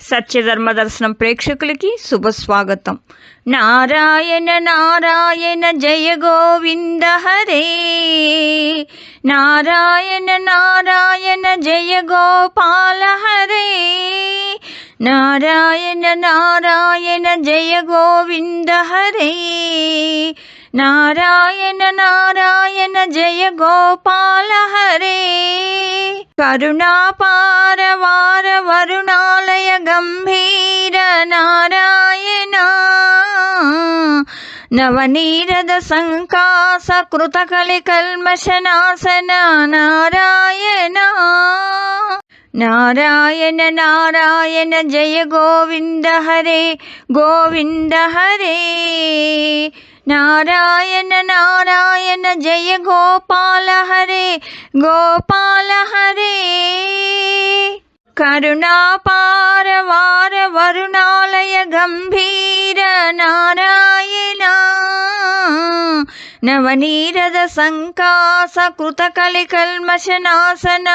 సత్యధర్మ దర్శనం ప్రేక్షకులకి శుభస్వాగతం. నారాయణ నారాయణ జయ గోవింద హరే. నారాయణ నారాయణ జయ గోపాల హరే. నారాయణ నారాయణ జయ గోవింద హరే. నారాయణ నారాయణ జయ గోపాల హరే. కరుణాపార వార వరుణ గంభీర నారాయణ నవనీరద సంకాస కృతకలి కల్మశనాసన నారాయణ నారాయణ నారాయణ జయ గోవింద హరే గోవింద హరే నారాయణ నారాయణ జయ గోపాల హరే గోపాల హరే కరుణాపార వార వరుణాలయ గంభీర నారాయణ నవనీరద సంకాస కృతకలి కల్మషనాశన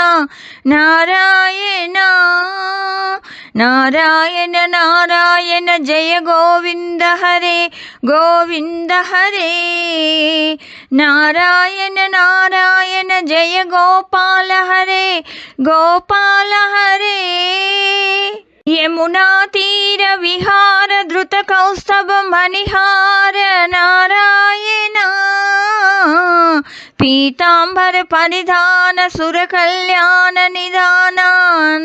నారాయణ నారాయణ నారాయణ జయ గోవింద హరే గోవింద హరే. నారాయణ నారాయణ జయ గోపాల హరే గోపాల హరే. యమునా తీర విహార ధృత కౌస్తభ మణిహార పీతాంబర పరిధాన సుర కళ్యాణ నిదాన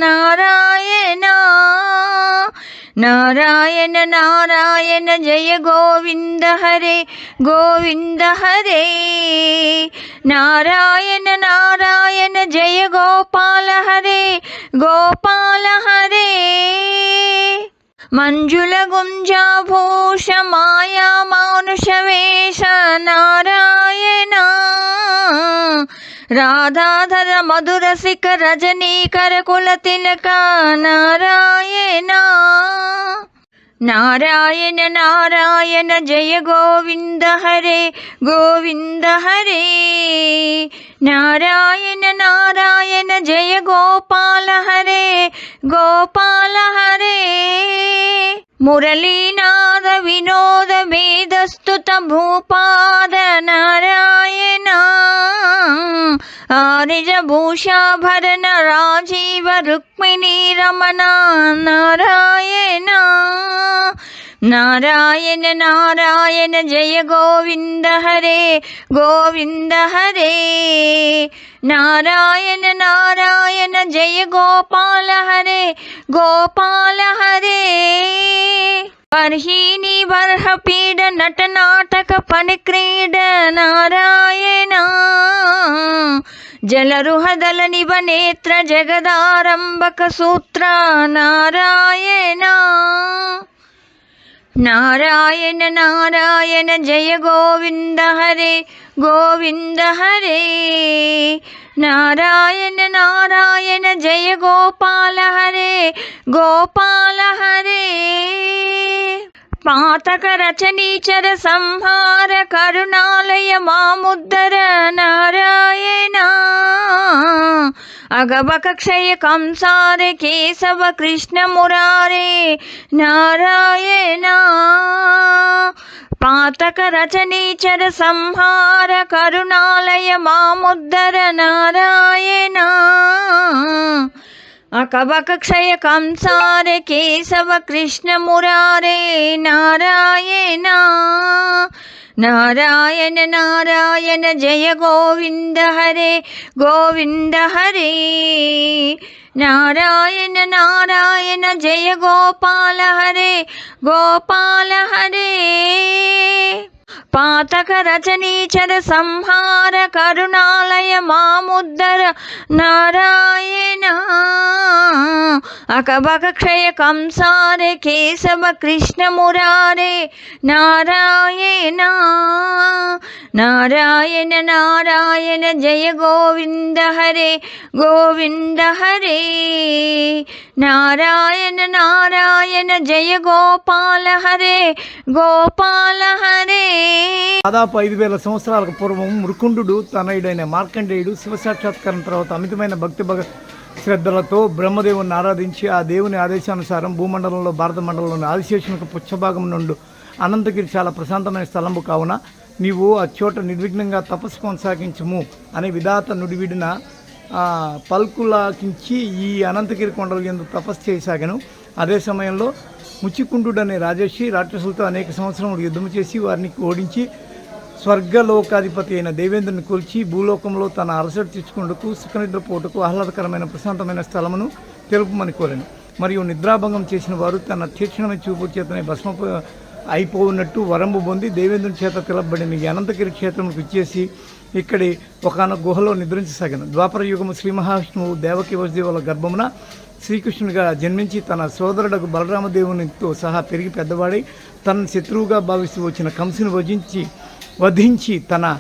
నారాయణ నారాయణ నారాయణ జయ గోవింద హరే గోవింద హరే నారాయణ నారాయణ జయ గోపాల హరే గోపాల హరే మంజుల గుంజాభూష మాయా మానుష వేష నారాయణ రాధాధర మధుర మధురసిక రజనీకర కుల తిలక నారాయణ. నారాయణ నారాయణ జయ గోవింద హరే గోవింద హరే. నారాయణ నారాయణ జయ గోపాల హరే గోపాల హరే. మురళీనాద వినోద వేదస్తుత భూపాద నారాయణ. ఆరిజ భూషాభరణ రాజీవ రుక్మిణీ రమణ నారాయణ. నారాయణ నారాయణ జయ గోవింద హరే గోవింద హరే. నారాయణ నారాయణ జయ గోపాల హరే గోపాల హరే. బర్హీని బర్హ పీడ నట నాటక పని క్రీడ నారాయణ. జలరుహదల నివ నేత్ర జగదారంభక సూత్ర నారాయణ. నారాయణ నారాయణ జయ గోవింద హరే గోవింద హరే. నారాయణ నారాయణ జయ గోపాల హరే గోపాల హరే. పాతక రచనీచర సంహార కరుణాలయ మాముద్దర నారాయణ. అగబక క్షయ కంసారే కేశవ కృష్ణ మురారే నారాయణ. పాతక రచనీచర సంహార కరుణాలయ మాముద్దర నారాయణ. అకబక క్షయ కంసారే కేశవ కృష్ణ మురారే నారాయణ. నారాయణ నారాయణ జయ గోవింద హరే గోవింద హరే. నారాయణ నారాయణ జయ గోపాల హరే గోపాల హరే. పాతక రచనీచర సంహార కరుణాలయ మాముద్దర నారాయణ. అకబక క్షయ కంసారే కేశవ కృష్ణ మురారే నారాయణ. నారాయణ నారాయణ జయ గోవింద హరే గోవింద హరే. నారాయణ నారాయణ జయ గోపాల హరే గోపాల హరే. దాదాపు ఐదు వేల సంవత్సరాలకు పూర్వం మృకుండు తనయుడైన మార్కండేయుడు శివసాక్షాత్కారం తర్వాత అమితమైన భక్తి భగ శ్రద్ధలతో బ్రహ్మదేవుని ఆరాధించి ఆ దేవుని ఆదేశానుసారం భూమండలంలో భారత మండలంలోని ఆదిశేషునికి పుచ్చభాగం నుండి అనంతగిరి చాలా ప్రశాంతమైన స్థలము కావున నీవు ఆ చోట నిర్విఘ్నంగా తపస్సు కొనసాగించము అనే విధాత నుడివిడిన పల్కులాకించి ఈ అనంతగిరి కొండల ఎందు తపస్సు చేయసాగాను అదే సమయంలో ముచికుండు అనే రాజర్షి రాక్షసులతో అనేక సంవత్సరములు యుద్ధం చేసి వారిని ఓడించి స్వర్గలోకాధిపతి అయిన దేవేంద్రుని కూల్చి భూలోకంలో తన అలసట తెచ్చుకుంటకు సుఖనిద్రపోటుకు ఆహ్లాదకరమైన ప్రశాంతమైన స్థలమును తెలుపమని కోరాను. మరియు నిద్రాభంగం చేసిన వారు తన తీక్షణమైన చూపు చేతనే భస్మ అయిపోయినట్టు వరంబు పొంది దేవేంద్రుని చేత తిలబడిన అనంతగిరి క్షేత్రంకు ఇచ్చేసి ఇక్కడి ఒకనొక గుహలో నిద్రించసాగాను. ద్వాపర యుగము శ్రీ మహావిష్ణువు దేవకి వసుదేవుల గర్భమున శ్రీకృష్ణుడిగా జన్మించి తన సోదరుడకు బలరామదేవునితో సహా పెరిగి పెద్దవాడై తన శత్రువుగా భావిస్తూ వచ్చిన కంసుని వధించి వధించి తన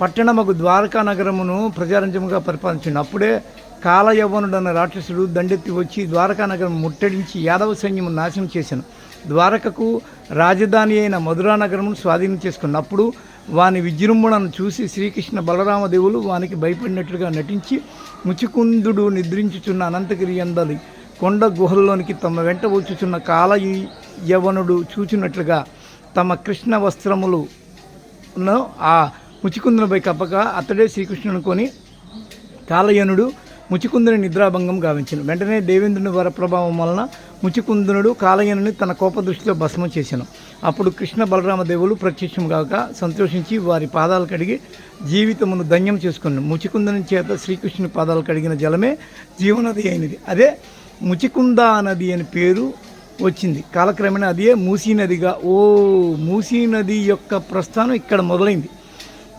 పట్టణముకు ద్వారకా నగరమును ప్రజారంజముగా పరిపాలించండి. అప్పుడే కాలయవనుడన్న రాక్షసుడు దండెత్తి వచ్చి ద్వారకా నగరం ముట్టడించి యాదవ సైన్యము నాశనం చేశాను. ద్వారకకు రాజధాని అయిన మధురా నగరమును స్వాధీనం చేసుకున్నప్పుడు వాని విజృంభణను చూసి శ్రీకృష్ణ బలరామదేవులు వానికి భయపడినట్లుగా నటించి ముచికుందుడు నిద్రించుచున్న అనంతగిరి అందలి కొండ గుహల్లోనికి తమ వెంట వచ్చుచున్న కాల యవనుడు చూచినట్లుగా తమ కృష్ణ వస్త్రములు ఆ ముచికుందునిపై కప్పక అతడే శ్రీకృష్ణుని కొని కాలయనుడు ముచికుందుని నిద్రాభంగం గావించను. వెంటనే దేవేంద్రుని వరప్రభావం వలన ముచికుందునుడు కాలయనుని తన కోపదృష్టిలో భస్మం చేశాను అప్పుడు కృష్ణ బలరామదేవులు ప్రత్యక్షం కాక సంతోషించి వారి పాదాలు కడిగి జీవితమును ధన్యం చేసుకున్నాను ముచికుందుని చేత శ్రీకృష్ణుని పాదాలు కడిగిన జలమే జీవనది అయినది. అదే ముచికుంద నది అని పేరు వచ్చింది. కాలక్రమేణా అదే మూసీ నదిగా. ఓ మూసీ నది యొక్క ప్రస్థానం ఇక్కడ మొదలైంది.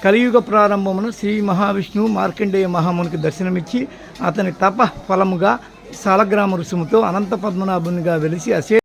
కలియుగ ప్రారంభమున శ్రీ మహావిష్ణువు మార్కండేయ మహామునికి దర్శనమిచ్చి అతని తప ఫలముగా సాలగ్రామ రుసుముతో అనంత పద్మనాభునిగా వెలిసి అసే